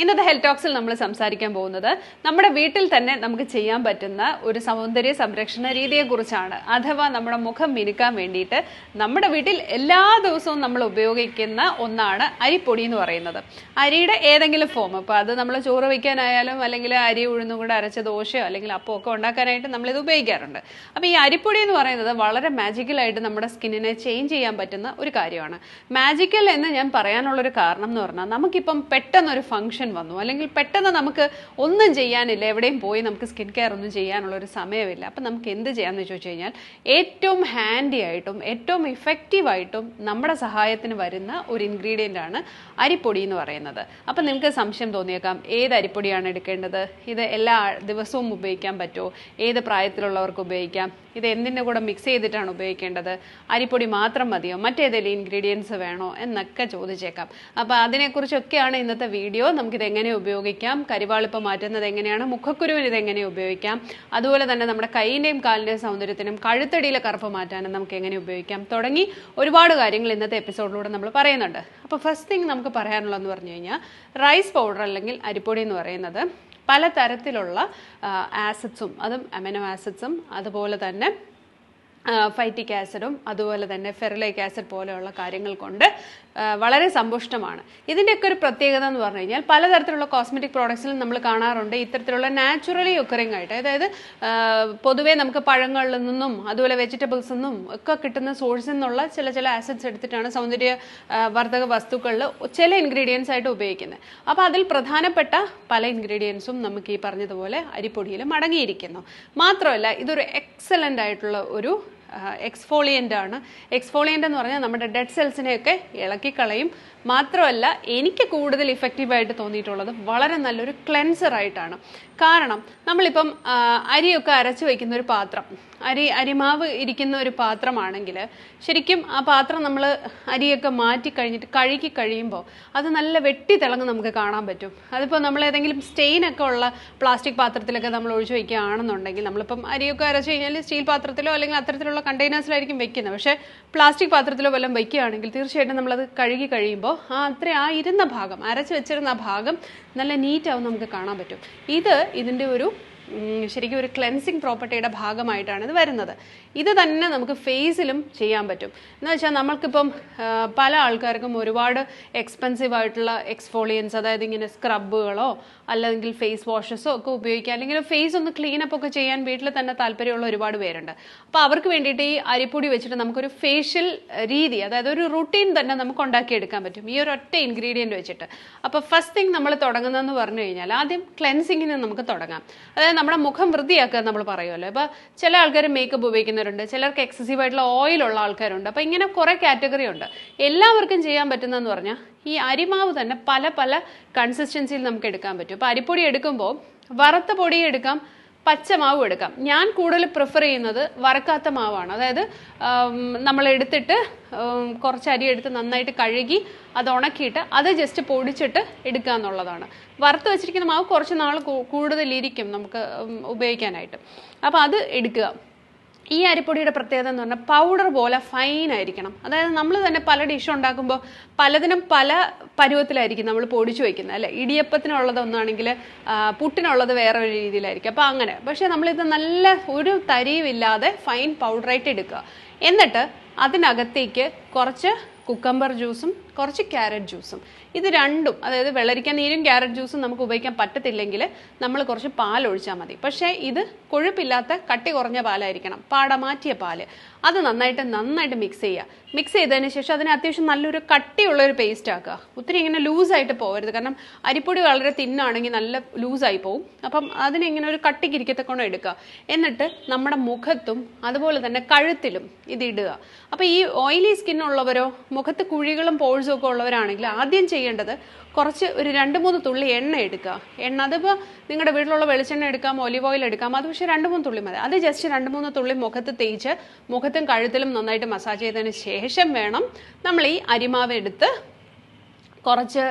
ഇന്നത്തെ ഹെൽത്ത് ടോക്സിൽ നമ്മൾ സംസാരിക്കാൻ പോകുന്നത് നമ്മുടെ വീട്ടിൽ തന്നെ നമുക്ക് ചെയ്യാൻ പറ്റുന്ന ഒരു സൗന്ദര്യ സംരക്ഷണ രീതിയെക്കുറിച്ചാണ് അഥവാ നമ്മുടെ മുഖം മിനുക്കാൻ വേണ്ടിയിട്ട് നമ്മുടെ വീട്ടിൽ എല്ലാ ദിവസവും നമ്മൾ ഉപയോഗിക്കുന്ന ഒന്നാണ് അരിപ്പൊടി എന്ന് പറയുന്നത്. അരിയുടെ ഏതെങ്കിലും ഫോം ഇപ്പോൾ അത് നമ്മൾ ചോറ് വയ്ക്കാനായാലും അല്ലെങ്കിൽ അരി ഉഴുന്നും കൂടെ അരച്ച ദോശയോ അല്ലെങ്കിൽ അപ്പോ ഒക്കെ ഉണ്ടാക്കാനായിട്ട് ഇത് ഉപയോഗിക്കാറുണ്ട്. അപ്പോൾ ഈ അരിപ്പൊടി എന്ന് പറയുന്നത് വളരെ മാജിക്കലായിട്ട് നമ്മുടെ സ്കിന്നിനെ ചേഞ്ച് ചെയ്യാൻ പറ്റുന്ന ഒരു കാര്യമാണ്. മാജിക്കൽ എന്ന് ഞാൻ പറയാനുള്ളൊരു കാരണം എന്ന് പറഞ്ഞാൽ നമുക്കിപ്പം പെട്ടെന്നൊരു ഫംഗ്ഷൻ വന്നു. അല്ലെങ്കിൽ പെട്ടെന്ന് നമുക്ക് ഒന്നും ചെയ്യാനില്ല. എവിടെയും പോയി നമുക്ക് സ്കിൻ കെയർ ഒന്നും ചെയ്യാനുള്ള ഒരു സമയമില്ല. അപ്പം നമുക്ക് എന്ത് ചെയ്യാമെന്ന് ചോദിച്ചു കഴിഞ്ഞാൽ ഏറ്റവും ഹാൻഡി ആയിട്ടും ഏറ്റവും ഇഫക്റ്റീവായിട്ടും നമ്മുടെ സഹായത്തിന് വരുന്ന ഒരു ഇൻഗ്രീഡിയന്റ് ആണ് അരിപ്പൊടി എന്ന് പറയുന്നത്. അപ്പം നിങ്ങൾക്ക് സംശയം തോന്നിയേക്കാം. ഏത് അരിപ്പൊടിയാണ് എടുക്കേണ്ടത്? ഇത് എല്ലാ ദിവസവും ഉപയോഗിക്കാൻ പറ്റുമോ? ഏത് പ്രായത്തിലുള്ളവർക്ക് ഉപയോഗിക്കാം? ഇത് എന്തിന്റെ കൂടെ മിക്സ് ചെയ്തിട്ടാണ് ഉപയോഗിക്കേണ്ടത്? അരിപ്പൊടി മാത്രം മതിയോ? മറ്റേതെങ്കിലും ഇൻഗ്രീഡിയൻസ് വേണോ? എന്നൊക്കെ ചോദിച്ചേക്കാം. അപ്പോൾ അതിനെക്കുറിച്ചൊക്കെയാണ് ഇന്നത്തെ വീഡിയോ നമുക്കിത് എങ്ങനെ ഉപയോഗിക്കാം? കരിവാളിപ്പ് മാറ്റുന്നത് എങ്ങനെയാണ്? മുഖക്കുരുവിന് ഇത് എങ്ങനെ ഉപയോഗിക്കാം? അതുപോലെ തന്നെ നമ്മുടെ കൈയിന്റെയും കാലിന്റെയും സൗന്ദര്യത്തിനും കഴുത്തടിയിലെ കറുപ്പ് മാറ്റാനും നമുക്ക് എങ്ങനെ ഉപയോഗിക്കാം? തുടങ്ങി ഒരുപാട് കാര്യങ്ങൾ ഇന്നത്തെ എപ്പിസോഡിലൂടെ നമ്മൾ പറയുന്നുണ്ട്. അപ്പോൾ ഫസ്റ്റ് തിങ് നമുക്ക് പറയാനുള്ളതെന്ന് പറഞ്ഞു കഴിഞ്ഞാൽ റൈസ് പൗഡർ അല്ലെങ്കിൽ അരിപ്പൊടി എന്ന് പറയുന്നത് പലതരത്തിലുള്ള ആസിഡ്സും അതും അമിനോ ആസിഡ്സും അതുപോലെ തന്നെ ഫൈറ്റിക് ആസിഡും അതുപോലെ തന്നെ ഫെറിലൈക് ആസിഡ് പോലെയുള്ള കാര്യങ്ങൾ കൊണ്ട് വളരെ സമ്പുഷ്ടമാണ്. ഇതിന്റെയൊക്കെ ഒരു പ്രത്യേകത എന്ന് പറഞ്ഞു കഴിഞ്ഞാൽ പലതരത്തിലുള്ള കോസ്മെറ്റിക് പ്രോഡക്ട്സിലും നമ്മൾ കാണാറുണ്ട്. ഇത്തരത്തിലുള്ള നാച്ചുറലി ഒക്കറിങ് ആയിട്ട് അതായത് പൊതുവേ നമുക്ക് പഴങ്ങളിൽ നിന്നും അതുപോലെ വെജിറ്റബിൾസ് നിന്നും ഒക്കെ കിട്ടുന്ന സോഴ്സിൽ നിന്നുള്ള ചില ചില ആസിഡ്സ് എടുത്തിട്ടാണ് സൗന്ദര്യ വർധക വസ്തുക്കളിൽ ചില ഇൻഗ്രീഡിയൻസ് ആയിട്ട് ഉപയോഗിക്കുന്നത്. അപ്പോൾ അതിൽ പ്രധാനപ്പെട്ട പല ഇൻഗ്രീഡിയൻസും നമുക്ക് ഈ പറഞ്ഞതുപോലെ അരിപ്പൊടിയിൽ മടങ്ങിയിരിക്കുന്നു. മാത്രമല്ല ഇതൊരു എക്സലന്റ് ആയിട്ടുള്ള ഒരു എക്സ്ഫോളിയന്റ് ആണ്. എക്സ്ഫോളിയന്റ് എന്ന് പറഞ്ഞാൽ നമ്മുടെ ഡെഡ് സെൽസിനെയൊക്കെ ഇളക്കിക്കളയും. മാത്രമല്ല എനിക്ക് കൂടുതൽ ഇഫക്റ്റീവായിട്ട് തോന്നിയിട്ടുള്ളത് വളരെ നല്ലൊരു ക്ലെൻസർ ആയിട്ടാണ്. കാരണം നമ്മളിപ്പം അരിയൊക്കെ അരച്ച് വയ്ക്കുന്ന ഒരു പാത്രം അരി അരിമാവ് ഇരിക്കുന്ന ഒരു പാത്രമാണെങ്കിൽ ശരിക്കും ആ പാത്രം നമ്മൾ അരിയൊക്കെ മാറ്റി കഴിഞ്ഞിട്ട് കഴുകി കഴിയുമ്പോൾ അത് നല്ല വെട്ടി തിളങ്ങ് നമുക്ക് കാണാൻ പറ്റും. അതിപ്പോൾ നമ്മൾ ഏതെങ്കിലും സ്റ്റെയിൻ ഒക്കെ ഉള്ള പ്ലാസ്റ്റിക് പാത്രത്തിലൊക്കെ നമ്മൾ ഒഴിച്ചു വയ്ക്കുകയാണെന്നുണ്ടെങ്കിൽ നമ്മളിപ്പം അരിയൊക്കെ അരച്ച് കഴിഞ്ഞാൽ സ്റ്റീൽ പാത്രത്തിലോ അല്ലെങ്കിൽ അത്തരത്തിലുള്ള കണ്ടെയ്നേഴ്സിലായിരിക്കും വെക്കുന്നത്. പക്ഷേ പ്ലാസ്റ്റിക് പാത്രത്തിലോ വല്ലതും വയ്ക്കുകയാണെങ്കിൽ തീർച്ചയായിട്ടും നമ്മളത് കഴുകി കഴിയുമ്പോൾ ആ അത്ര ആ ഇരുന്ന ഭാഗം അരച്ച് വെച്ചിരുന്ന ആ ഭാഗം നല്ല നീറ്റാവും നമുക്ക് കാണാൻ പറ്റും. ഇത് ഇതിന്റെ ഒരു ശരിക്കും ഒരു ക്ലെൻസിങ് പ്രോപ്പർട്ടിയുടെ ഭാഗമായിട്ടാണ് ഇത് വരുന്നത്. ഇത് തന്നെ നമുക്ക് ഫേസിലും ചെയ്യാൻ പറ്റും. എന്ന് വെച്ചാൽ നമ്മൾക്കിപ്പം പല ആൾക്കാർക്കും ഒരുപാട് എക്സ്പെൻസീവ് ആയിട്ടുള്ള എക്സ്ഫോളിയൻസ് അതായത് ഇങ്ങനെ സ്ക്രബുകളോ അല്ലെങ്കിൽ ഫേസ് വാഷസോ ഒക്കെ ഉപയോഗിക്കുക. അല്ലെങ്കിൽ ഫേസ് ഒന്ന് ക്ലീൻ അപ്പ് ഒക്കെ ചെയ്യാൻ വീട്ടിൽ തന്നെ താല്പര്യമുള്ള ഒരുപാട് പേരുണ്ട്. അപ്പോൾ അവർക്ക് വേണ്ടിയിട്ട് ഈ അരിപ്പൊടി വെച്ചിട്ട് നമുക്കൊരു ഫേഷ്യൽ രീതി അതായത് ഒരു റുട്ടീൻ തന്നെ നമുക്ക് ഉണ്ടാക്കിയെടുക്കാൻ പറ്റും. ഈ ഒരു ഒറ്റ ഇൻഗ്രീഡിയന്റ് വെച്ചിട്ട്. അപ്പോൾ ഫസ്റ്റ് തിങ് നമ്മൾ തുടങ്ങുന്നതെന്ന് പറഞ്ഞു കഴിഞ്ഞാൽ ആദ്യം ക്ലെൻസിങ്ങിന് നമുക്ക് തുടങ്ങാം. അതായത് നമ്മുടെ മുഖം വൃത്തിയാക്കുക നമ്മൾ പറയുമല്ലോ. ഇപ്പോൾ ചില ആൾക്കാർ മേക്കപ്പ് ഉപയോഗിക്കുന്നവരുണ്ട് ചിലർക്ക് എക്സസീവ് ആയിട്ടുള്ള ഓയിലുള്ള ആൾക്കാരുണ്ട്. അപ്പോൾ ഇങ്ങനെ കുറേ കാറ്റഗറി ഉണ്ട്. എല്ലാവർക്കും ചെയ്യാൻ പറ്റുന്നതെന്ന് പറഞ്ഞാൽ ഈ അരിമാവ് തന്നെ പല പല കൺസിസ്റ്റൻസിയിൽ നമുക്ക് എടുക്കാൻ പറ്റും. അപ്പോൾ അരിപ്പൊടി എടുക്കുമ്പോൾ വറുത്ത പൊടി എടുക്കാം പച്ചമാവ് എടുക്കാം. ഞാൻ കൂടുതൽ പ്രിഫർ ചെയ്യുന്നത് വറക്കാത്ത മാവാണ്. അതായത് നമ്മൾ എടുത്തിട്ട് കുറച്ച് അരി എടുത്ത് നന്നായിട്ട് കഴുകി അത് ഉണക്കിയിട്ട് അത് ജസ്റ്റ് പൊടിച്ചിട്ട് എടുക്കുക എന്നുള്ളതാണ്. വറുത്ത് വെച്ചിരിക്കുന്ന മാവ് കുറച്ച് നാൾ കൂടുതലിരിക്കും നമുക്ക് ഉപയോഗിക്കാനായിട്ട്. അപ്പോൾ അത് എടുക്കുക. ഈ അരിപ്പൊടിയുടെ പ്രത്യേകത എന്ന് പറഞ്ഞാൽ പൗഡർ പോലെ ഫൈൻ ആയിരിക്കണം. അതായത് നമ്മൾ തന്നെ പല ഡിഷ് ഉണ്ടാക്കുമ്പോൾ പലതിനും പല പരുവത്തിലായിരിക്കും നമ്മൾ പൊടിച്ചു വയ്ക്കുന്നത് അല്ലേ? ഇടിയപ്പത്തിനുള്ളത് ഒന്നാണെങ്കിൽ പുട്ടിനുള്ളത് വേറെ ഒരു രീതിയിലായിരിക്കും. അപ്പോൾ അങ്ങനെ. പക്ഷേ നമ്മളിത് നല്ല ഒരു തരിയുമില്ലാതെ ഫൈൻ പൗഡറായിട്ട് എടുക്കുക. എന്നിട്ട് അതിനകത്തേക്ക് കുറച്ച് കുക്കമ്പർ ജ്യൂസും കുറച്ച് ക്യാരറ്റ് ജ്യൂസും. ഇത് രണ്ടും അതായത് വെള്ളരിക്ക നീരും ക്യാരറ്റ് ജ്യൂസും നമുക്ക് ഉപയോഗിക്കാൻ പറ്റത്തില്ലെങ്കിൽ നമ്മൾ കുറച്ച് പാൽ ഒഴിച്ചാൽ മതി. പക്ഷേ ഇത് കൊഴുപ്പില്ലാത്ത കട്ടി കുറഞ്ഞ പാലായിരിക്കണം. പാടമാറ്റിയ പാൽ. അത് നന്നായിട്ട് നന്നായിട്ട് മിക്സ് ചെയ്യുക. മിക്സ് ചെയ്തതിന് ശേഷം അതിന് അത്യാവശ്യം നല്ലൊരു കട്ടിയുള്ള ഒരു പേസ്റ്റ് ആക്കുക. ഒത്തിരി ഇങ്ങനെ ലൂസായിട്ട് പോകരുത്. കാരണം അരിപ്പൊടി വളരെ തിന്നാണെങ്കിൽ നല്ല ലൂസായി പോകും അപ്പം അതിനെ ഇങ്ങനെ ഒരു കട്ടിക്ക് ഇരിക്കത്തക്കോണം എടുക്കുക. എന്നിട്ട് നമ്മുടെ മുഖത്തും അതുപോലെ തന്നെ കഴുത്തിലും ഇത് ഇടുക. അപ്പോൾ ഈ ഓയിലി സ്കിന്നുള്ളവരോ മുഖത്ത് കുഴികളും പോഴ്സും ഒക്കെ ഉള്ളവരാണെങ്കിൽ ആദ്യം ചെയ്യേണ്ടത് കുറച്ച് ഒരു രണ്ട് മൂന്ന് തുള്ളി എണ്ണ എടുക്കുക. എണ്ണ അതിപ്പോൾ നിങ്ങളുടെ വീട്ടിലുള്ള വെളിച്ചെണ്ണ എടുക്കാം ഒലിവ് ഓയിൽ എടുക്കാം അത് പക്ഷേ രണ്ട് മൂന്ന് തുള്ളി മതി. അത് ജസ്റ്റ് രണ്ട് മൂന്ന് തുള്ളി മുഖത്ത് തേച്ച് മുഖത്തും കഴുത്തിലും നന്നായിട്ട് മസാജ് ചെയ്തതിന് ശേഷം വേണം നമ്മൾ ഈ അരിമാവ് എടുത്ത് കുറച്ച്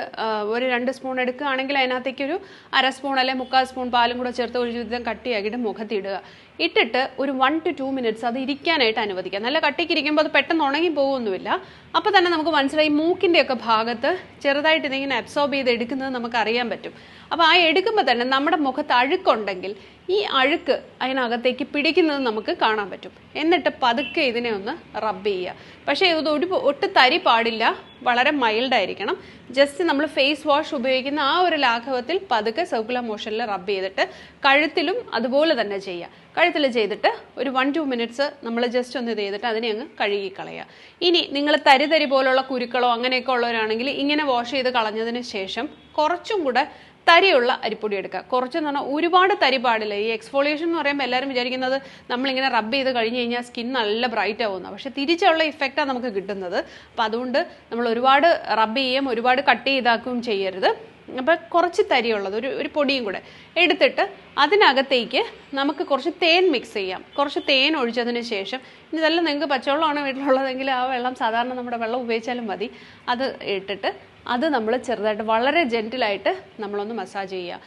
ഒരു രണ്ട് സ്പൂൺ എടുക്കുകയാണെങ്കിൽ അതിനകത്തേക്ക് ഒരു അര സ്പൂൺ അല്ലെങ്കിൽ മുക്കാൽ സ്പൂൺ പാലും കൂടെ ചേർത്ത് ഒരു ജീവിതം കട്ടിയാക്കിയിട്ട് മുഖത്തിടുക. ഇട്ടിട്ട് ഒരു വൺ ടു ടു മിനിറ്റ്സ് അത് ഇരിക്കാനായിട്ട് അനുവദിക്കുക. നല്ല കട്ടിക്ക് ഇരിക്കുമ്പോൾ അത് പെട്ടെന്ന് ഉണങ്ങി പോകുമൊന്നുമില്ല അപ്പോൾ തന്നെ നമുക്ക് മനസ്സിലായി മൂക്കിന്റെയൊക്കെ ഭാഗത്ത് ചെറുതായിട്ട് ഇതിങ്ങനെ അബ്സോർബ് ചെയ്ത് എടുക്കുന്നത് നമുക്ക് അറിയാൻ പറ്റും. അപ്പോൾ ആ എടുക്കുമ്പോൾ തന്നെ നമ്മുടെ മുഖത്ത് അഴുക്കുണ്ടെങ്കിൽ ഈ അഴുക്ക് അതിനകത്തേക്ക് പിടിക്കുന്നത് നമുക്ക് കാണാൻ പറ്റും. എന്നിട്ട് പതുക്കെ ഇതിനെ ഒന്ന് റബ്ബ് ചെയ്യുക. പക്ഷേ ഇത് ഒരു ഒട്ട് തരി പാടില്ല. വളരെ മൈൽഡായിരിക്കണം ജസ്റ്റ് നമ്മൾ ഫേസ് വാഷ് ഉപയോഗിക്കുന്ന ആ ഒരു ലാഘവത്തിൽ പതുക്കെ സർക്കുലർ മോഷനിൽ റബ്ബ് ചെയ്തിട്ട് കഴുത്തിലും അതുപോലെ തന്നെ ചെയ്യുക. കഴുത്തിൽ ചെയ്തിട്ട് ഒരു വൺ ടു മിനിറ്റ്സ് നമ്മൾ ജസ്റ്റ് ഒന്ന് ഇത് ചെയ്തിട്ട് അതിനെ അങ്ങ് കഴുകി കളയുക. ഇനി നിങ്ങൾ തരി തരി പോലുള്ള കുരുക്കളോ അങ്ങനെയൊക്കെ ഉള്ളവരാണെങ്കിൽ ഇങ്ങനെ വാഷ് ചെയ്ത് കളഞ്ഞതിന് ശേഷം കുറച്ചും കൂടെ തരിയുള്ള അരിപ്പൊടി എടുക്കുക. കുറച്ചെന്ന് പറഞ്ഞാൽ ഒരുപാട് തരി പാടില്ല. ഈ എക്സ്ഫോളിയേഷൻ എന്ന് പറയുമ്പോൾ എല്ലാവരും വിചാരിക്കുന്നത് നമ്മളിങ്ങനെ റബ്ബ് ചെയ്ത് കഴിഞ്ഞ് കഴിഞ്ഞാൽ സ്കിൻ നല്ല ബ്രൈറ്റ് ആവുന്ന. പക്ഷെ തിരിച്ചുള്ള ഇഫക്റ്റാണ് നമുക്ക് കിട്ടുന്നത്. അപ്പോൾ അതുകൊണ്ട് നമ്മൾ ഒരുപാട് റബ്ബ് ചെയ്യുകയും ഒരുപാട് കട്ട് ചെയ്താക്കുകയും ചെയ്യരുത്. അപ്പോൾ കുറച്ച് തരിയുള്ളത് ഒരു ഒരു പൊടിയും കൂടെ എടുത്തിട്ട് അതിനകത്തേക്ക് നമുക്ക് കുറച്ച് തേൻ മിക്സ് ചെയ്യാം. കുറച്ച് തേൻ ഒഴിച്ചതിന് ശേഷം ഇനി ഇതെല്ലാം നിങ്ങൾക്ക് പച്ചവെള്ളമാണ് വീട്ടിലുള്ളതെങ്കിൽ ആ വെള്ളം സാധാരണ നമ്മുടെ വെള്ളം ഉപയോഗിച്ചാലും മതി. അത് ഇട്ടിട്ട് അത് നമ്മൾ ചെറുതായിട്ട് വളരെ ജെന്റിലായിട്ട് നമ്മളൊന്ന് മസാജ് ചെയ്യുക.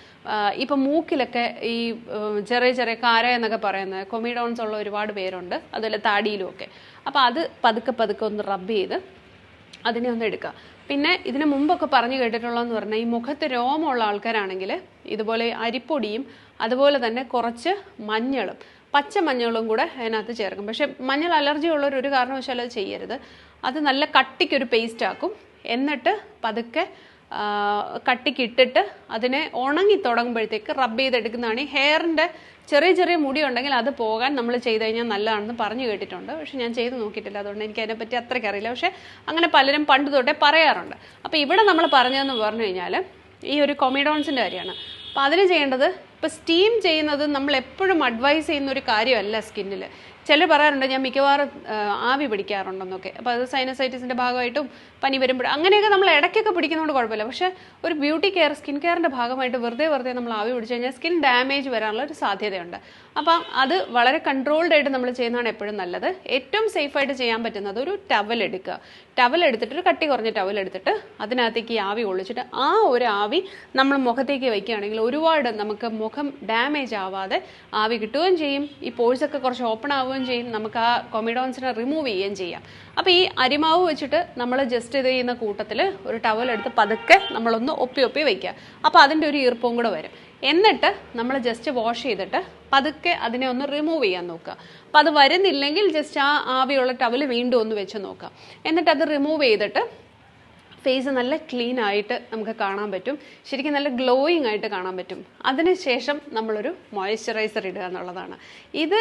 ഇപ്പം മൂക്കിലൊക്കെ ഈ ചെറിയ ചെറിയ കാര എന്നൊക്കെ പറയുന്നത് കൊമിഡോൺസ് ഉള്ള ഒരുപാട് പേരുണ്ട്. അതുപോലെ താടിയിലും ഒക്കെ അപ്പോൾ അത് പതുക്കെ പതുക്കെ ഒന്ന് റബ്ബ് ചെയ്ത് അതിനെ ഒന്ന് എടുക്കുക. പിന്നെ ഇതിന് മുമ്പൊക്കെ പറഞ്ഞു കേട്ടിട്ടുള്ളതെന്ന് പറഞ്ഞാൽ ഈ മുഖത്ത് രോമമുള്ള ആൾക്കാരാണെങ്കിൽ ഇതുപോലെ അരിപ്പൊടിയും അതുപോലെ തന്നെ കുറച്ച് മഞ്ഞളും പച്ച മഞ്ഞളും കൂടെ അതിനകത്ത് ചേർക്കും. പക്ഷേ മഞ്ഞൾ അലർജി ഉള്ളവർ ഒരു കാരണവശാലും അത് ചെയ്യരുത്. അത് നല്ല കട്ടിക്കൊരു പേസ്റ്റ് ആക്കും. എന്നിട്ട് പതുക്കെ കട്ടിക്കിട്ടിട്ട് അതിനെ ഉണങ്ങി തുടങ്ങുമ്പോഴത്തേക്ക് റബ്ബ് ചെയ്തെടുക്കുന്നതാണ്. ഈ ഹെയറിന്റെ ചെറിയ ചെറിയ മുടി ഉണ്ടെങ്കിൽ അത് പോകാൻ നമ്മൾ ചെയ്ത് കഴിഞ്ഞാൽ നല്ലതാണെന്ന് പറഞ്ഞു കേട്ടിട്ടുണ്ട്. പക്ഷെ ഞാൻ ചെയ്ത് നോക്കിയിട്ടില്ല. അതുകൊണ്ട് എനിക്ക് അതിനെപ്പറ്റി അത്രയ്ക്ക് അറിയില്ല. പക്ഷെ അങ്ങനെ പലരും പണ്ട് തൊട്ടേ പറയാറുണ്ട്. അപ്പോൾ ഇവിടെ നമ്മൾ പറഞ്ഞതെന്ന് പറഞ്ഞു കഴിഞ്ഞാൽ ഈ ഒരു കൊമിഡോൺസിന്റെ കാര്യമാണ്. അപ്പോൾ അതിന് ചെയ്യേണ്ടത് ഇപ്പോൾ സ്റ്റീം ചെയ്യുന്നത് നമ്മൾ എപ്പോഴും അഡ്വൈസ് ചെയ്യുന്ന ഒരു കാര്യമല്ല സ്കിന്നിൽ ചിലർ പറയാറുണ്ട് ഞാൻ മിക്കവാറും ആവി പിടിക്കാറുണ്ടെന്നൊക്കെ. അപ്പോൾ അത് സൈനസൈറ്റിസിന്റെ ഭാഗമായിട്ടും പനി വരുമ്പോൾ അങ്ങനെയൊക്കെ നമ്മൾ ഇടയ്ക്കൊക്കെ പിടിക്കുന്നതുകൊണ്ട് കുഴപ്പമില്ല. പക്ഷേ ഒരു ബ്യൂട്ടി കെയർ സ്കിൻ കെയറിന്റെ ഭാഗമായിട്ട് വെറുതെ വെറുതെ നമ്മൾ ആവി പിടിച്ചു കഴിഞ്ഞാൽ സ്കിൻ ഡാമേജ് വരാനുള്ള ഒരു സാധ്യതയുണ്ട്. അപ്പം അത് വളരെ കൺട്രോൾഡ് ആയിട്ട് നമ്മൾ ചെയ്യുന്നതാണ് എപ്പോഴും നല്ലത്. ഏറ്റവും സേഫായിട്ട് ചെയ്യാൻ പറ്റുന്നത് ഒരു ടവൽ എടുക്കുക. ടവൽ എടുത്തിട്ട് ഒരു കട്ടി കുറഞ്ഞ ടവൽ എടുത്തിട്ട് അതിനകത്തേക്ക് ഈ ആവി ഒളിച്ചിട്ട് ആ ഒരു ആവി നമ്മൾ മുഖത്തേക്ക് വയ്ക്കുകയാണെങ്കിൽ ഒരുപാട് നമുക്ക് മുഖം ഡാമേജ് ആവാതെ ആവി കിട്ടുകയും ചെയ്യും. ഈ പോഴ്സൊക്കെ കുറച്ച് ഓപ്പൺ ആവുകയും ചെയ്യും. നമുക്ക് ആ കൊമിഡോൺസിനെ റിമൂവ് ചെയ്യുകയും ചെയ്യാം. അപ്പോൾ ഈ അരിമാവ് വെച്ചിട്ട് നമ്മൾ ജസ്റ്റ് ഇത് ചെയ്യുന്ന കൂട്ടത്തിൽ ഒരു ടവൽ എടുത്ത് പതുക്കെ നമ്മളൊന്ന് ഒപ്പി ഒപ്പി വയ്ക്കുക. അപ്പോൾ അതിന്റെ ഒരു ഈർപ്പവും കൂടെ വരും. എന്നിട്ട് നമ്മൾ ജസ്റ്റ് വാഷ് ചെയ്തിട്ട് പതുക്കെ അതിനെ ഒന്ന് റിമൂവ് ചെയ്യാൻ നോക്കുക. അപ്പം അത് വരുന്നില്ലെങ്കിൽ ജസ്റ്റ് ആ ആവിയുള്ള ടവൽ വീണ്ടും ഒന്ന് വെച്ച് നോക്കുക. എന്നിട്ട് അത് റിമൂവ് ചെയ്തിട്ട് ഫേസ് നല്ല ക്ലീൻ ആയിട്ട് നമുക്ക് കാണാൻ പറ്റും. ശരിക്കും നല്ല ഗ്ലോയിങ് ആയിട്ട് കാണാൻ പറ്റും. അതിനുശേഷം നമ്മളൊരു മോയ്സ്ചറൈസർ ഇടുക എന്നുള്ളതാണ്. ഇത്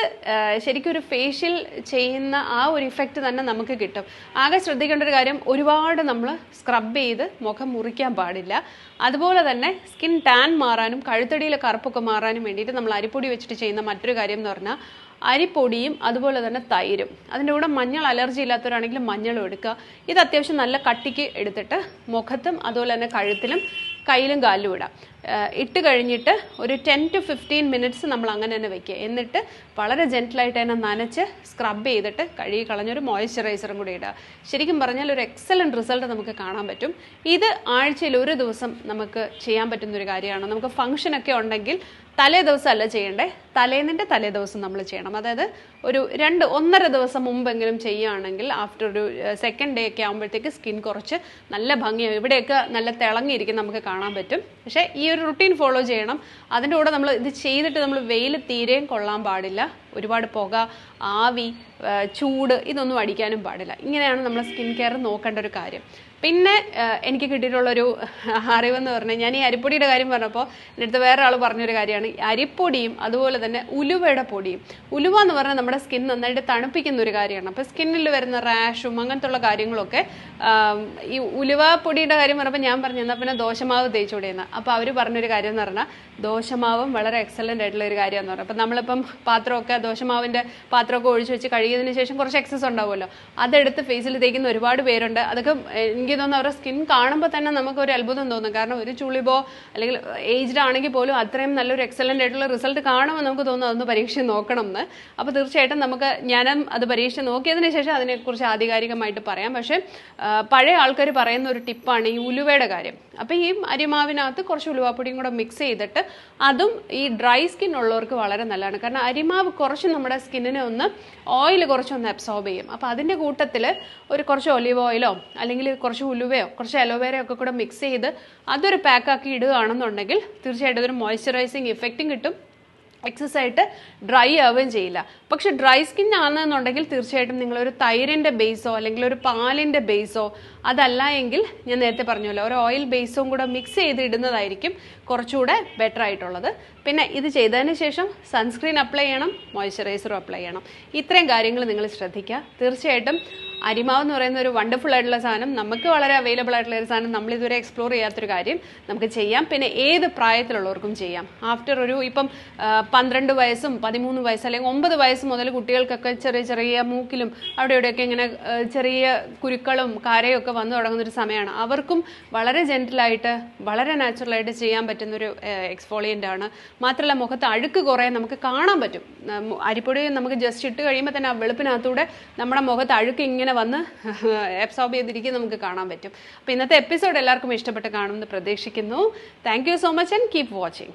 ശരിക്കും ഒരു ഫേഷ്യൽ ചെയ്യുന്ന ആ ഒരു ഇഫക്റ്റ് തന്നെ നമുക്ക് കിട്ടും. ആകെ ശ്രദ്ധിക്കേണ്ട ഒരു കാര്യം ഒരുപാട് നമ്മൾ സ്ക്രബ് ചെയ്ത് മുഖം മുറിക്കാൻ പാടില്ല. അതുപോലെ തന്നെ സ്കിൻ ടാൻ മാറാനും കഴുത്തടിയിലെ കറുപ്പൊക്കെ മാറാനും വേണ്ടിയിട്ട് നമ്മൾ അരിപ്പൊടി വെച്ചിട്ട് ചെയ്യുന്ന മറ്റൊരു കാര്യം എന്ന് പറഞ്ഞാൽ അരിപ്പൊടിയും അതുപോലെ തന്നെ തൈരും. അതിന്റെ കൂടെ മഞ്ഞൾ അലർജി ഇല്ലാത്തവരാണെങ്കിൽ മഞ്ഞളും എടുക്കുക. ഇത് അത്യാവശ്യം നല്ല കട്ടിക്ക് എടുത്തിട്ട് മുഖത്തും അതുപോലെ തന്നെ കഴുത്തിലും കയ്യിലും കാലിലും ഇടാം. ഇട്ട് കഴിഞ്ഞിട്ട് ഒരു ടെൻ ടു ഫിഫ്റ്റീൻ മിനിറ്റ്സ് നമ്മൾ അങ്ങനെ തന്നെ വെക്കുക. എന്നിട്ട് വളരെ ജെന്റിലായിട്ട് തന്നെ നനച്ച് സ്ക്രബ് ചെയ്തിട്ട് കഴുകി കളഞ്ഞൊരു മോയ്സ്ചറൈസറും കൂടി ഇടുക. ശരിക്കും പറഞ്ഞാൽ ഒരു എക്സലന്റ് റിസൾട്ട് നമുക്ക് കാണാൻ പറ്റും. ഇത് ആഴ്ചയിൽ ഒരു ദിവസം നമുക്ക് ചെയ്യാൻ പറ്റുന്ന ഒരു കാര്യമാണ്. നമുക്ക് ഫംഗ്ഷനൊക്കെ ഉണ്ടെങ്കിൽ തലേ ദിവസം അല്ല ചെയ്യേണ്ടേ? തലേന്നിന്റെ തലേ ദിവസം നമ്മൾ ചെയ്യണം. അതായത് ഒരു രണ്ട് ഒന്നര ദിവസം മുമ്പെങ്കിലും ചെയ്യുകയാണെങ്കിൽ ആഫ്റ്റർ ഒരു സെക്കൻഡ് ഡേ ഒക്കെ ആകുമ്പോഴത്തേക്ക് സ്കിൻ കുറച്ച് നല്ല ഭംഗിയാവും. ഇവിടെയൊക്കെ നല്ല തിളങ്ങിയിരിക്കും നമുക്ക് കാണാൻ പറ്റും. പക്ഷേ ഈ ഒരു റുട്ടീൻ ഫോളോ ചെയ്യണം. അതിന്റെ കൂടെ നമ്മൾ ഇത് ചെയ്തിട്ട് നമ്മൾ വെയിൽ തീരെയും കൊള്ളാൻ പാടില്ല. ഒരുപാട് പുക ആവി ചൂട് ഇതൊന്നും അടിക്കാനും പാടില്ല. ഇങ്ങനെയാണ് നമ്മൾ സ്കിൻ കെയർ നോക്കേണ്ട ഒരു കാര്യം. പിന്നെ എനിക്ക് കിട്ടിയിട്ടുള്ളൊരു അറിവെന്ന് പറഞ്ഞാൽ ഞാൻ ഈ അരിപ്പൊടിയുടെ കാര്യം പറഞ്ഞപ്പോൾ എന്റെ അടുത്ത് വേറെ പറഞ്ഞൊരു കാര്യമാണ്. അരിപ്പൊടിയും അതുപോലെ തന്നെ ഉലുവയുടെ പൊടിയും. ഉലുവ എന്ന് പറഞ്ഞാൽ നമ്മുടെ സ്കിൻ നന്നായിട്ട് തണുപ്പിക്കുന്ന ഒരു കാര്യമാണ്. അപ്പോൾ സ്കിന്നിൽ വരുന്ന റാഷും അങ്ങനത്തെ ഉള്ള കാര്യങ്ങളൊക്കെ ഈ ഉലുവ പൊടിയുടെ കാര്യം പറഞ്ഞപ്പോൾ ഞാൻ പറഞ്ഞു പിന്നെ ദോശമാവ് തേച്ചുകൂടിയെന്ന് അപ്പോൾ അവർ പറഞ്ഞൊരു കാര്യം എന്ന് പറഞ്ഞാൽ ദോശമാവും വളരെ എക്സലന്റ് ആയിട്ടുള്ള ഒരു കാര്യമെന്ന് പറഞ്ഞു. അപ്പോൾ നമ്മളിപ്പം പാത്രമൊക്കെ ദോശമാവിന്റെ പാത്രമൊക്കെ ഒഴിച്ച് വെച്ച് കഴുകിയതിന് ശേഷം കുറച്ച് എക്സസ് ഉണ്ടാവുമല്ലോ. അതെടുത്ത് ഫേസിൽ തേക്കുന്ന ഒരുപാട് പേരുണ്ട്. അതൊക്കെ എനിക്ക് എനിക്ക് തോന്നുന്നു അവരുടെ സ്കിൻ കാണുമ്പോൾ തന്നെ നമുക്ക് ഒരു അത്ഭുതം തോന്നും. കാരണം ഒരു ചുളിബോ അല്ലെങ്കിൽ ഏജ്ഡ് ആണെങ്കിൽ പോലും അത്രയും നല്ലൊരു എക്സലന്റ് ആയിട്ടുള്ള റിസൾട്ട് കാണുമ്പോൾ നമുക്ക് തോന്നും. അതൊന്ന് പരീക്ഷിച്ച് നോക്കണം എന്ന് അപ്പോൾ തീർച്ചയായിട്ടും നമുക്ക് ഞാനും അത് പരീക്ഷിച്ച് നോക്കിയതിന് ശേഷം അതിനെക്കുറിച്ച് ആധികാരികമായിട്ട് പറയാം. പക്ഷേ പഴയ ആൾക്കാർ പറയുന്ന ഒരു ടിപ്പാണ് ഈ ഉലുവയുടെ കാര്യം. അപ്പോൾ ഈ അരിമാവിനകത്ത് കുറച്ച് ഉലുവാപ്പൊടിയും കൂടെ മിക്സ് ചെയ്തിട്ട് അതും ഈ ഡ്രൈ സ്കിൻ ഉള്ളവർക്ക് വളരെ നല്ലതാണ്. കാരണം അരിമാവ് കുറച്ച് നമ്മുടെ സ്കിന്നിനെ ഒന്ന് ഓയിൽ കുറച്ചൊന്ന് അബ്സോർബ് ചെയ്യും. അപ്പോൾ അതിന്റെ കൂട്ടത്തിൽ ഒരു കുറച്ച് ഒലിവ് ഓയിലോ അല്ലെങ്കിൽ കുറച്ച് ഉലുവയോ കുറച്ച് അലോവേരയോ ഒക്കെ കൂടെ മിക്സ് ചെയ്ത് അതൊരു പാക്കാക്കി ഇടുകയാണെന്നുണ്ടെങ്കിൽ തീർച്ചയായിട്ടും അതൊരു മോയ്സ്ചറൈസിങ് ഇഫക്റ്റും കിട്ടും. എക്സസ് ആയിട്ട് ഡ്രൈ ആവുകയും ചെയ്യില്ല. പക്ഷെ ഡ്രൈ സ്കിൻ ആണെന്നുണ്ടെങ്കിൽ തീർച്ചയായിട്ടും നിങ്ങളൊരു തൈരിന്റെ ബേസോ അല്ലെങ്കിൽ ഒരു പാലിന്റെ ബേസോ അതല്ല എങ്കിൽ ഞാൻ നേരത്തെ പറഞ്ഞല്ലോ ഒരു ഓയിൽ ബേസും കൂടെ മിക്സ് ചെയ്ത് ഇടുന്നതായിരിക്കും കുറച്ചുകൂടെ ബെറ്റർ ആയിട്ടുള്ളത്. പിന്നെ ഇത് ചെയ്തതിന് ശേഷം സൺസ്ക്രീൻ അപ്ലൈ ചെയ്യണം മോയ്സ്ചറൈസറും അപ്ലൈ ചെയ്യണം. ഇത്രയും കാര്യങ്ങൾ നിങ്ങൾ ശ്രദ്ധിക്കുക. തീർച്ചയായിട്ടും അരിമാവ് എന്ന് പറയുന്ന ഒരു വണ്ടർഫുൾ ആയിട്ടുള്ള സാധനം. നമുക്ക് വളരെ അവൈലബിൾ ആയിട്ടുള്ള ഒരു സാധനം. നമ്മൾ ഇതുവരെ എക്സ്പ്ലോർ ചെയ്യാത്തൊരു കാര്യം. നമുക്ക് ചെയ്യാം. പിന്നെ ഏത് പ്രായത്തിലുള്ളവർക്കും ചെയ്യാം. ആഫ്റ്റർ ഒരു ഇപ്പം പന്ത്രണ്ട് വയസ്സും പതിമൂന്ന് വയസ്സ് അല്ലെങ്കിൽ ഒമ്പത് വയസ്സ് മുതൽ കുട്ടികൾക്കൊക്കെ ചെറിയ ചെറിയ മൂക്കിലും അവിടെ ഇവിടെയൊക്കെ ഇങ്ങനെ ചെറിയ കുരുക്കളും കാരയും ഒക്കെ വന്നു തുടങ്ങുന്ന ഒരു സമയമാണ്. അവർക്കും വളരെ ജെന്റലായിട്ട് വളരെ നാച്ചുറലായിട്ട് ചെയ്യാൻ പറ്റുന്നൊരു എക്സ്ഫോളിയന്റ് ആണ്. മാത്രമല്ല മുഖത്ത് അഴുക്ക് കുറേ നമുക്ക് കാണാൻ പറ്റും. അരിപ്പൊടി നമുക്ക് ജസ്റ്റ് ഇട്ട് കഴിയുമ്പോൾ തന്നെ ആ വെളുപ്പിനകത്തൂടെ നമ്മുടെ മുഖത്ത് അഴുക്ക് ഇങ്ങനെ വന്ന് അബ്സോർബ് ചെയ്തിരിക്കും നമുക്ക് കാണാൻ പറ്റും. അപ്പോൾ ഇന്നത്തെ എപ്പിസോഡ് എല്ലാവർക്കും ഇഷ്ടപ്പെട്ട് കാണുമെന്ന് പ്രതീക്ഷിക്കുന്നു. Thank so much and keep watching